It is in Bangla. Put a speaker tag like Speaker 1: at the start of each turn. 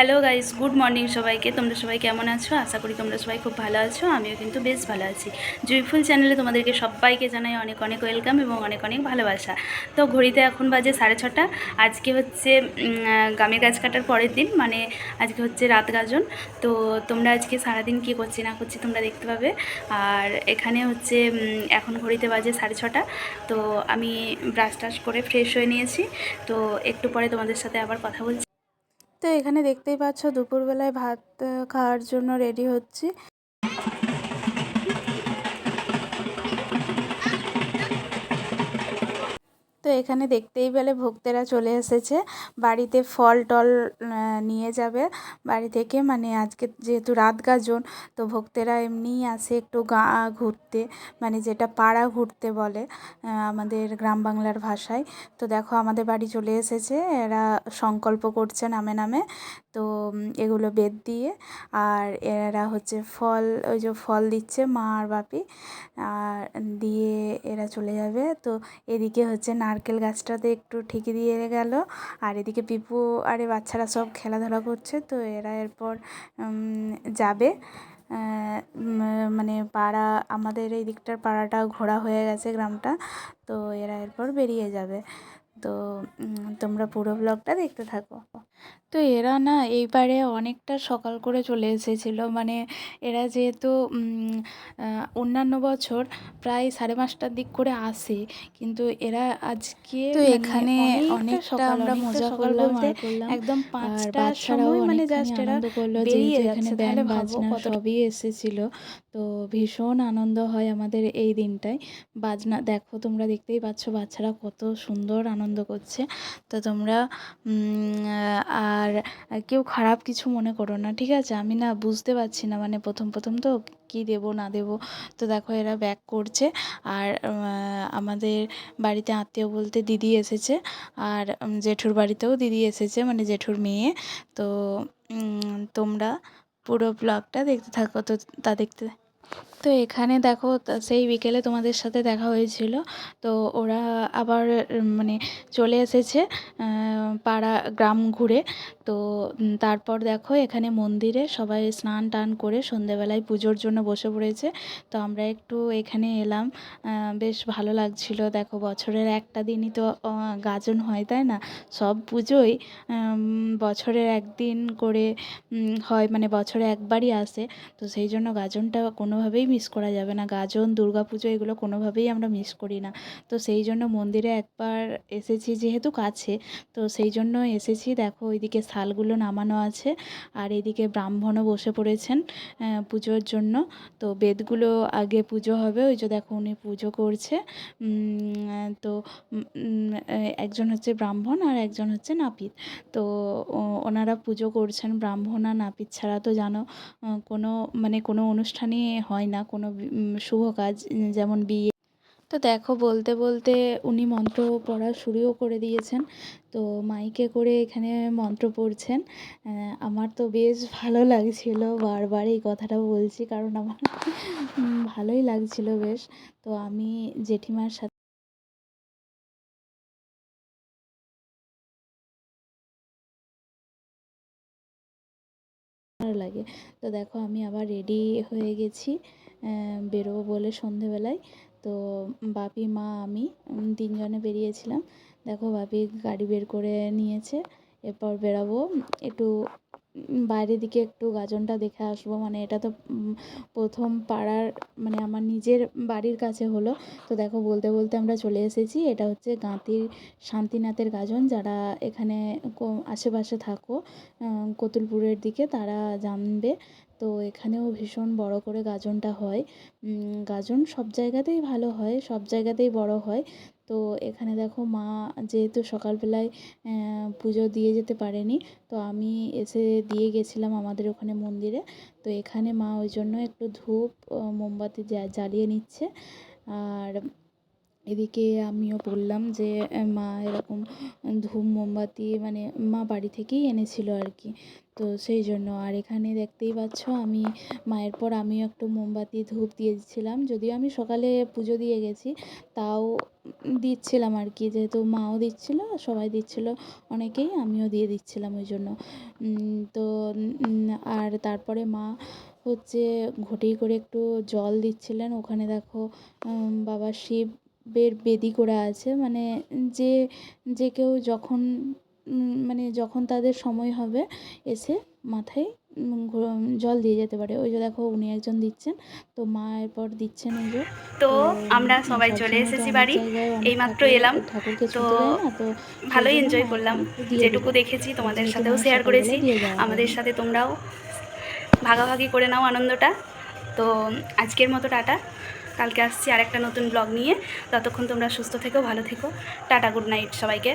Speaker 1: হ্যালো গাইস, গুড মর্নিং সবাইকে। তোমরা সবাই কেমন আছো? আশা করি তোমরা সবাই খুব ভালো আছো, আমিও কিন্তু বেশ ভালো আছি। জুইফুল চ্যানেলে তোমাদেরকে সবাইকে জানাই অনেক অনেক ওয়েলকাম এবং অনেক অনেক ভালোবাসা। তো ঘড়িতে এখন বাজে সাড়ে ছটা। আজকে হচ্ছে গামের গাছ কাটার পরের দিন মানে আজকে হচ্ছে রাত গাজন। তো তোমরা আজকে সারাদিন কী করছি না করছি তোমরা দেখতে পাবে। আর এখানে হচ্ছে এখন ঘড়িতে বাজে সাড়ে ছটা। তো আমি ব্রাশ টাশ করে ফ্রেশ হয়ে নিয়েছি। তো একটু পরে তোমাদের সাথে আবার কথা বলছি।
Speaker 2: তো এখানে দেখতেই পাচ্ছ দুপুরবেলায় ভাত খাওয়ার জন্য রেডি হচ্ছি। তো এখানে দেখতেই পেলে ভক্তেরা চলে এসেছে। বাড়িতে ফল টল নিয়ে যাবে। বাড়ি থেকে মানে আজকে যেহেতু রাত গাজন তো ভক্তেরা এমনিই আসে একটু গা, ঘুরতে মানে যেটা পাড়া ঘুরতে বলে আমাদের গ্রাম বাংলার ভাষায়। তো দেখো আমাদের বাড়ি চলে এসেছে। এরা সংকল্প করছে নামে নামে। তো এগুলো বেদ দিয়ে। আর এরা হচ্ছে ফল, ওই যে ফল দিচ্ছে মা আর বাপি। আর দিয়ে এরা চলে যাবে। তো এদিকে হচ্ছে নারকেল গাছটাতে একটু ঠেকে দিয়ে গেল। আর এদিকে পিপু আরে বাচ্চারা সব খেলাধুলা করছে। তো এরা এরপর যাবে। মানে পাড়া, আমাদের এই দিকটার পাড়াটা ঘোরা হয়ে গেছে গ্রামটা। তো এরা এরপর বেরিয়ে যাবে। তো তোমরা পুরো ব্লগটা দেখতে থাকো। তো এরা না এইবারে অনেকটা সকাল করে চলে এসেছিল। মানে এরা যেহেতু অন্যান্য বছর প্রায় সাড়ে পাঁচটার দিক করে আসে। কিন্তু এরা আজকে
Speaker 3: তো
Speaker 2: মানে
Speaker 3: এখানে
Speaker 2: অনেকটা
Speaker 3: আমরা মজা করলাম
Speaker 2: একদম
Speaker 3: আর
Speaker 2: পাঁচটার সময় মানে জাস্ট এরা
Speaker 3: করল যেহেতু এখানে ব্যান্ড বাজনা সবই এসেছিল। তো ভীষণ আনন্দ হয় আমাদের এই দিনটায়। বাজনা দেখো তোমরা দেখতেই পাচ্ছ বাচ্চারা কত সুন্দর আনন্দ করছে। তো তোমরা উম, আর কেউ খারাপ কিছু মনে করো না, ঠিক আছে? আমি না বুঝতে পারছি না মানে প্রথম প্রথম তো কি দেব, না দেব। তো দেখো, এরা ব্যাক করছে। আর আমাদের বাড়িতে আত্মীয় বলতে দিদি এসেছে। আর জেঠুর বাড়িতেও দিদি এসেছে মানে জেঠুর মেয়ে। তো তোমরা পুরো ব্লগটা দেখতে থাকো। তো, তা দেখতে তো এখানে দেখো সেই বিকেলে তোমাদের সাথে দেখা হয়েছিল। তো ওরা আবার মানে চলে এসেছে পাড়া, গ্রাম ঘুরে। তো তারপর দেখো এখানে মন্দিরে সবাই স্নান টান করে সন্ধেবেলায় পুজোর জন্য বসে পড়েছে। তো আমরা একটু এখানে এলাম বেশ ভালো লাগছিল। দেখো বছরের একটা দিনই তো গাজন হয়, তাই না? সব পুজোই বছরের একদিন করে হয় মানে বছরে একবারই আসে। তো সেই জন্য গাজনটা কোনোভাবেই মিস করা যাবে না। গাজন, দুর্গা পুজো এগুলো কোনোভাবেই আমরা মিস করি না। তো সেই জন্য মন্দিরে একবার এসেছি যেহেতু কাছে, তো সেই জন্য এসেছি। দেখো ওইদিকে শালগুলো নামানো আছে আর এদিকে ব্রাহ্মণও বসে পড়েছেন পুজোর জন্য। তো বেদগুলো আগে পুজো হবে, ওই যে দেখো উনি পুজো করছে। তো একজন হচ্ছে ব্রাহ্মণ আর একজন হচ্ছে নাপিত। তো ওনারা পুজো করছেন, ব্রাহ্মণ আর নাপিত ছাড়া তো জানো কোনো মানে কোনো অনুষ্ঠানই হয় না। কোনো শুভ কাজ যেমন বিয়ে। তো দেখো, বলতে বলতে উনি মন্ত্র পড়া শুরুও করে দিয়েছেন। তো মাইকে করে এখানে মন্ত্র পড়ছেন। আমার তো বেশ ভালো লাগছিল বারবার এই কথাটা বলছি, কারণ আমার ভালোই লাগছিল বেশ। তো আমি জেঠিমার সাথে ভালো লাগে। তো দেখো, আমি আবার রেডি হয়ে গেছি। বেরোবো বলে সন্ধেবেলায়। তো বাপি, মা, আমি তিনজনে বেরিয়েছিলাম। দেখো, বাপি গাড়ি বের করে নিয়েছে। এরপর বেরাবো। একটু বাইরের দিকে একটু গাজনটা দেখে আসব। মানে এটা তো প্রথম পাড়ার মানে আমার নিজের বাড়ির কাছে হলো। তো দেখো, বলতে বলতে আমরা চলে এসেছি। এটা হচ্ছে গাঁতির, শান্তিনাথের গাজন। যারা এখানে আশেপাশে থাকো কতুলপুরের দিকে, তারা জানবে। তো এখানেও ভীষণ বড় করে গাজনটা হয়। গাজন সব জায়গাতেই ভালো হয়, সব জায়গাতেই বড় হয়। তো এখানে দেখো মা যেহেতু সকালবেলায় পুজো দিয়ে যেতে পারেনি, তো আমি এসে দিয়ে গেছিলাম আমাদের ওখানে মন্দিরে। তো এখানে মা ওই জন্য একটু ধূপ মোমবাতি জ্বালিয়ে নিচ্ছে। আর এদিকে আমিও বললাম যে মা এরকম ধূপ মোমবাতি মানে মা বাড়ি থেকেই এনেছিল আর কি। তো সেই জন্য আর এখানে দেখতেই পাচ্ছ আমি মায়ের পর আমিও একটু মোমবাতি, ধূপ দিয়ে দিচ্ছিলাম যদিও আমি সকালে পুজো দিয়ে গেছি, তাও দিচ্ছিলাম আর কি। যেহেতু মাও দিচ্ছিল, সবাই দিচ্ছিল, অনেকেই আমিও দিয়ে দিচ্ছিলাম ওই জন্য। তো আর তারপরে মা হচ্ছে ঘটি করে একটু জল দিচ্ছিলেন। ওখানে দেখো বাবা বাবা শিবের বেদি করা আছে। মানে যে যে কেউ যখন মানে যখন তাদের সময় হবে এসে মাথায় জল দিয়ে যেতে পারে। ওই যে দেখো উনি একজন দিচ্ছেন তো মা এরপর দিচ্ছেন এই যে
Speaker 1: তো আমরা সবাই চলে এসেছি বাড়ি।
Speaker 3: অনেক
Speaker 1: এইমাত্র এলাম। তো ভালোই এনজয় করলাম। যেটুকু দেখেছি তোমাদের সাথেও শেয়ার করেছি। আমাদের সাথে তোমরাও ভাগাভাগি করে নাও আনন্দটা। তো আজকের মতো টাটা। কালকে আসছি আর একটা নতুন ব্লগ নিয়ে। ততক্ষণ তোমরা সুস্থ থেকো, ভালো থেকো। টাটা গুড নাইট সবাইকে।